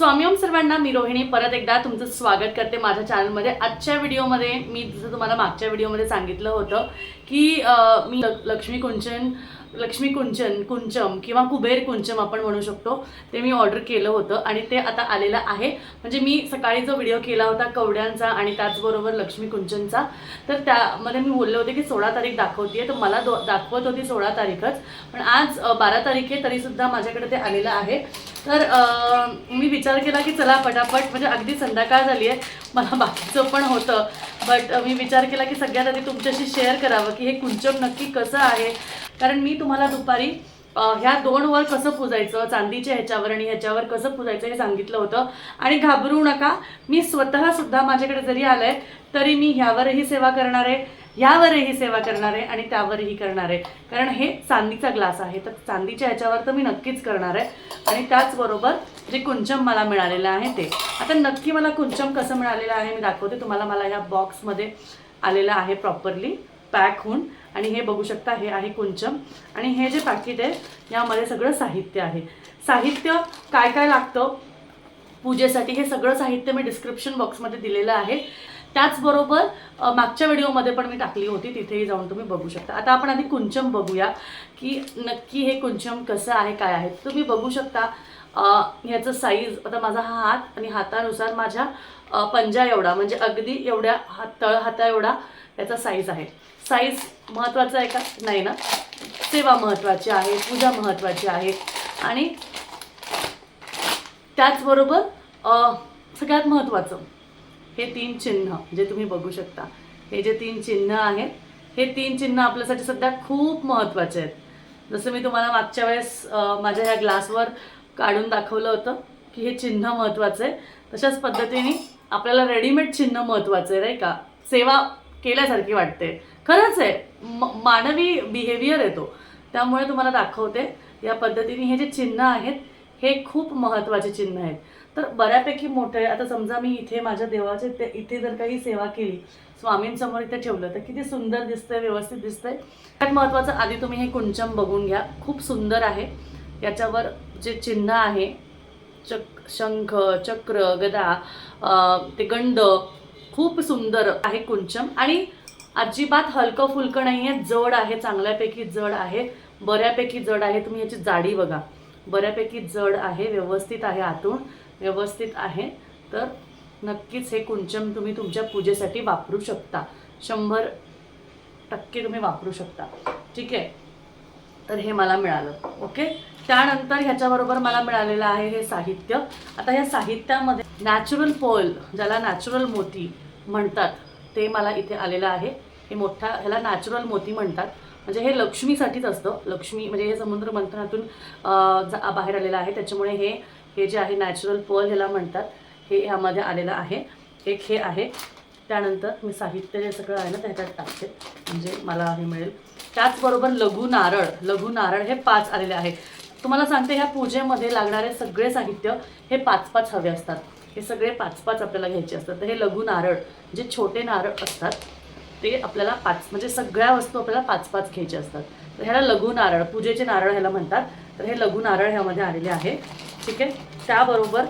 स्वामी ओम सर्वांना मी रोहिणी. परत एकदा तुमचं स्वागत करते माझ्या चॅनलमध्ये. आजच्या व्हिडिओमध्ये मी जसं तुम्हाला मागच्या व्हिडिओमध्ये सांगितलं होतं की मी लक्ष्मी कुंचन लक्ष्मी कुंचन कुंचम किंवा कुबेर कुंचम आपण म्हणू शकतो ते मी ऑर्डर केलं होतं आणि ते आता आलेलं आहे. म्हणजे मी सकाळी जो व्हिडिओ केला होता कवड्यांचा आणि त्याचबरोबर लक्ष्मी कुंचनचा तर त्यामध्ये मी बोलले होते की सोळा तारीख दाखवते तर मला दो दाखवत होती सोळा तारीखच. पण आज बारा तारीख आहे तरीसुद्धा माझ्याकडे ते आलेलं आहे. तर मी विचार केला की चला पटापट म्हणजे अगदी संध्याकाळ झाली आहे मला बाकीचं पण होतं. बट मी विचार केला की सगळ्यात आधी तुमच्याशी शेअर करावं की हे कुंचम नक्की कसं आहे? कारण मी तुम्हाला दुपारी ह्या दोन वर कसं पुजायचं चांदीच्या ह्याच्यावर आणि ह्याच्यावर कसं पुजायचं हे सांगितलं होतं. आणि घाबरू नका मी स्वतः सुद्धा माझ्याकडे जरी आलंय तरी मी ह्यावरही सेवा करणार आहे ह्यावरही सेवा करणार आहे आणि त्यावरही करणार आहे. कारण हे चांदीचा ग्लास आहे तर चांदीच्या ह्याच्यावर तर मी नक्कीच करणार आहे. आणि त्याचबरोबर जे कुंचम मला मिळालेलं आहे ते. आता नक्की मला कुंचम कसं मिळालेलं आहे मी दाखवते. तुम्हाला मला ह्या बॉक्समध्ये आलेलं आहे प्रॉपरली पॅक होऊन आणि हे बघू शकता हे आहे कुंचम. आणि हे जे पाकिट आहे यामध्ये सगळं साहित्य आहे. साहित्य काय काय लागतं? पूजेसाठी हे सगळं साहित्य मी डिस्क्रिप्शन बॉक्समध्ये दिलेलं आहे. त्याचबरोबर मागच्या व्हिडिओमध्ये पण मी टाकली होती तिथेही जाऊन तुम्ही बघू शकता. आता आपण आधी कुंचम बघूया की नक्की हे कुंचम कसं आहे काय आहे. तुम्ही बघू शकता ह्याचं साईज आता माझा हा हात आणि हातानुसार माझ्या पंजा एवढा म्हणजे अगदी एवढ्या हात तळ हाता एवढा याचा साईज आहे. साईज महत्त्वाचा आहे का? नाही ना? सेवा महत्त्वाची आहे पूजा महत्त्वाची आहे. आणि त्याचबरोबर सगळ्यात महत्त्वाचं हे तीन चिन्ह जे तुम्ही बघू शकता. हे जे तीन चिन्ह आहेत हे तीन चिन्ह आपल्यासाठी सध्या खूप महत्त्वाचे आहेत. जसं मी तुम्हाला मागच्या वेळेस माझ्या ह्या ग्लासवर काढून दाखवलं होतं की हे चिन्ह महत्त्वाचं आहे. तशाच पद्धतीने आपल्याला रेडीमेड चिन्ह महत्त्वाचं आहे नाही का? सेवा केल्यासारखी वाटते. खरंच आहे म- मानवी बिहेवियर आहे तो. त्यामुळे तुम्हाला दाखवते या पद्धतीने हे जे चिन्ह आहेत हे खूप महत्त्वाचे चिन्ह आहेत. तर बऱ्यापैकी मोठे आता समजा मी इथे माझ्या देवाचे ते इथे जर काही सेवा केली स्वामींसमोर इथे ठेवलं तर किती सुंदर दिसतंय व्यवस्थित दिसतंय. सगळ्यात महत्त्वाचं आधी तुम्ही हे कुंचम बघून घ्या. खूप सुंदर आहे. याच्यावर जे चिन्ह आहे चक शंख चक्र गदा ते गंड खूप सुंदर आहे कुंचम. आणि अजिबात हलकं फुलकं नाही आहे जड आहे चांगल्यापैकी जड आहे बऱ्यापैकी जड आहे. तुम्ही याची जाडी बघा. बऱ्यापैकी जड आहे व्यवस्थित आहे आतून व्यवस्थित आहे. तर नक्कीच हे कुंचम तुम्ही तुमच्या पूजेसाठी वापरू शकता. शंभर टक्के तुम्ही वापरू शकता. ठीक आहे? तर हे मला मिळालं. ओके? त्यानंतर ह्याच्याबरोबर मला मिळालेलं आहे हे साहित्य. आता ह्या साहित्यामध्ये नॅचरल पोल ज्याला नॅचरल मोती म्हणतात ते मला इथे आलेलं आहे. हे मोठा ह्याला नॅचरल मोती म्हणतात. म्हणजे हे लक्ष्मीसाठीच असतं. लक्ष्मी म्हणजे हे समुद्र मंथनातून जा- बाहेर आलेलं आहे. त्याच्यामुळे हे हे जे आहे नॅचरल पर्ल ह्याला म्हणतात. हे ह्यामध्ये आलेलं आहे. एक हे आहे. त्यानंतर मी साहित्य जे सगळं आहे ना त्याच्यात टाकते. म्हणजे मला हे मिळेल. त्याचबरोबर लघु नारळ. लघु नारळ हे पाच आलेले आहे. तुम्हाला सांगते ह्या पूजेमध्ये लागणारे सगळे साहित्य हे पाच पाच हवे असतात. हे सगळे पाच पाच आपल्याला घ्यायचे असतात. तर हे लघु नारळ जे छोटे नारळ असतात ते आपल्याला पाच म्हणजे सगळ्या वस्तू आपल्याला पाच पाच घ्यायचे असतात. तर ह्याला लघु नारळ पूजेचे नारळ ह्याला म्हणतात. तर हे लघु नारळ ह्यामध्ये आलेले आहे. ठीक आहे? त्याबरोबर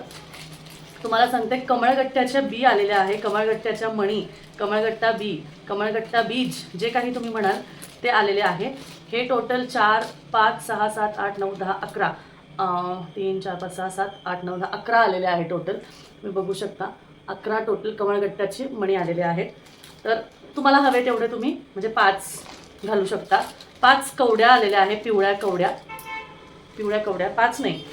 तुम्हाला सांगते कमळगट्ट्याच्या बी आलेल्या आहे. कमळगट्ट्याच्या मणी कमळगट्टा बी कमळगट्टा बीज जे काही तुम्ही म्हणाल ते आलेले आहे. हे टोटल चार पाच सहा सात आठ नऊ दहा अकरा. तीन चार पाच सहा सात आठ नऊ दहा अकरा आलेले आहे टोटल तुम्ही बघू शकता. अकरा टोटल कमळगट्ट्याचे मणी आलेले आहेत. तर तुम्हाला हवे तेवढे तुम्ही म्हणजे पाच घालू शकता. पाच कवड्या आलेल्या आहे पिवळ्या कवड्या. पिवळ्या कवड्या पाच नाही.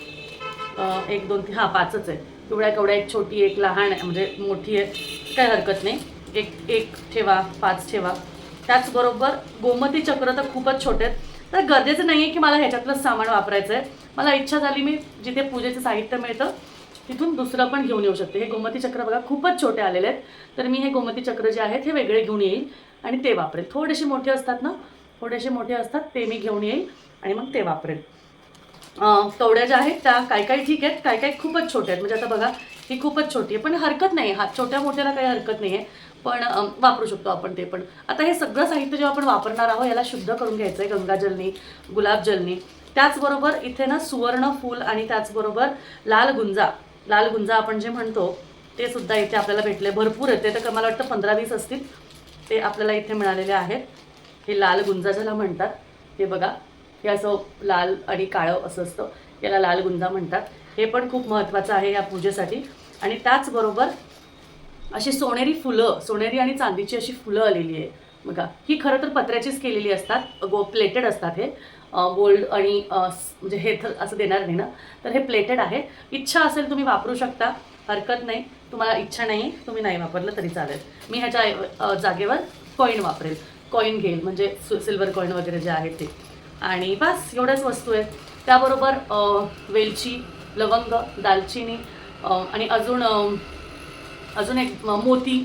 एक दोन तीन हां पाचच आहे पिवळ्या कवड्या एक छोटी एक लहान आहे म्हणजे मोठी आहे. काही हरकत नाही. एक एक ठेवा पाच ठेवा. त्याचबरोबर गोमती चक्र तर खूपच छोटे आहेत. तर गरजेचं नाही आहे की मला ह्याच्यातलंच सामान वापरायचं आहे मला इच्छा झाली मी जिथे पूजेचं साहित्य मिळतं तिथून दुसरं पण घेऊन येऊ शकते. हे गोमती चक्र बघा खूपच छोटे आलेले आहेत. तर मी हे गोमती चक्र जे आहेत हे वेगळे घेऊन येईल आणि ते वापरेल. थोडेसे मोठे असतात ना थोडेसे मोठे असतात ते मी घेऊन येईल आणि मग ते वापरेल. कवड्या ज्या आहेत त्या काय काय ठीक आहेत काय काय खूपच छोट्या आहेत. म्हणजे आता बघा ही खूपच छोटी आहे. पण हरकत नाही हा छोट्या मोठ्याला काही हरकत नाही आहे पण वापरू शकतो आपण ते पण. आता हे सगळं साहित्य जेव्हा आपण वापरणार आहोत याला शुद्ध करून घ्यायचं आहे गंगाजलनी गुलाबजलनी त्याचबरोबर इथे ना सुवर्ण फूल आणि त्याचबरोबर लाल गुंजा. लाल गुंजा आपण जे म्हणतो ते सुद्धा इथे आपल्याला भेटले. भरपूर येते तर मला वाटतं पंधरा वीस असतील. ते आपल्याला इथे मिळालेले आहेत. हे लाल गुंजा ज्याला म्हणतात हे बघा. हे असं लाल आणि काळं असं असतं. याला लाल गुंजा म्हणतात. हे पण खूप महत्त्वाचं आहे या पूजेसाठी. आणि त्याचबरोबर अशी सोनेरी फुलं सोनेरी आणि चांदीची अशी फुलं आलेली आहे. बघा ही खरं तर पत्र्याचीच केलेली असतात गो प्लेटेड असतात हे. गोल्ड आणि म्हणजे हे तर असं देणार नाही ना. तर हे प्लेटेड आहे. इच्छा असेल तुम्ही वापरू शकता. हरकत नाही. तुम्हाला इच्छा नाही तुम्ही नाही वापरलं तरी चालेल. मी ह्याच्या जागेवर कॉईन वापरेल. कॉईन घेईल म्हणजे सिल्वर कॉईन वगैरे जे आहे ते. आणि बस एवढ्याच वस्तू आहेत. त्याबरोबर वेलची लवंग दालचिनी आणि अजून अजून एक मोती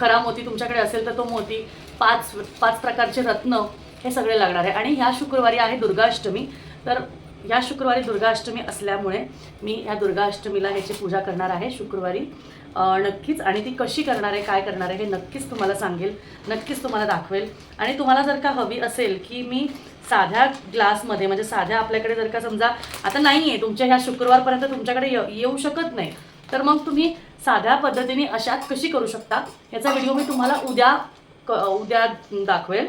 खरा मोती तुमच्याकडे असेल तर तो मोती पाच पाच प्रकारचे रत्न हे सगळे लागणार आहे. आणि ह्या शुक्रवारी आहे दुर्गाष्टमी. तर ह्या शुक्रवारी दुर्गाष्टमी असल्यामुळे मी ह्या दुर्गाष्टमीला ह्याची पूजा करणार आहे शुक्रवारी. नक्कीच. आणि ती कशी करणार आहे काय करणार आहे हे नक्कीच तुम्हाला सांगेल नक्कीच तुम्हाला दाखवेल. आणि तुम्हाला जर का हवी असेल की मी साध्या ग्लासमध्ये म्हणजे साध्या आपल्याकडे जर का समजा आता नाही आहे तुमच्या ह्या शुक्रवारपर्यंत तुमच्याकडे येऊ शकत नाही. तर मग तुम्ही साध्या पद्धतीने अशात कशी करू शकता? याचा व्हिडिओ मी तुम्हाला उद्या क उद्या दाखवेल.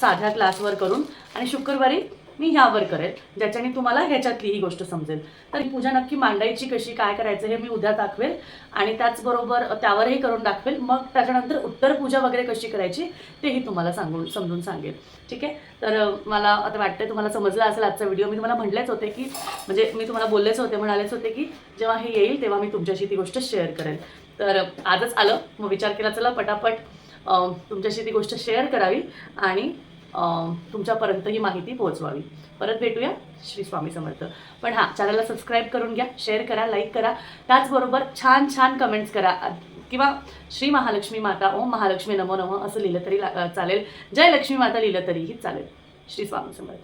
साध्या ग्लासवर करून. आणि शुक्रवारी मी ह्यावर करेल ज्याच्याने तुम्हाला ह्याच्यातली ही गोष्ट समजेल. तर पूजा नक्की मांडायची कशी काय करायचं हे मी उद्या दाखवेल आणि त्याचबरोबर त्यावरही करून दाखवेल. मग त्याच्यानंतर उत्तर पूजा वगैरे कशी करायची तेही तुम्हाला सांगून समजून सांगेल. ठीक आहे? तर मला आता वाटतंय तुम्हाला समजला असेल आजचा व्हिडिओ. मी तुम्हाला म्हटलेच होते की म्हणजे मी तुम्हाला बोललेच होते म्हणालेच होते की जेव्हा हे येईल तेव्हा मी तुमच्याशी ती गोष्ट शेअर करेल. तर आजच आलं. मग विचार केला चला पटापट तुमच्याशी ती गोष्ट शेअर करावी आणि तुमच्यापर्यंत ही माहिती पोहोचवावी. परत भेटूया. श्री स्वामी समर्थ. पण हां चॅनलला सबस्क्राईब करून घ्या शेअर करा लाईक करा. त्याचबरोबर छान छान कमेंट्स करा. किंवा श्री महालक्ष्मी माता ओम महालक्ष्मी नमो नमो असं लिहिलं तरी चालेल. जय लक्ष्मी माता लिहिलं तरीही चालेल. श्री स्वामी समर्थ.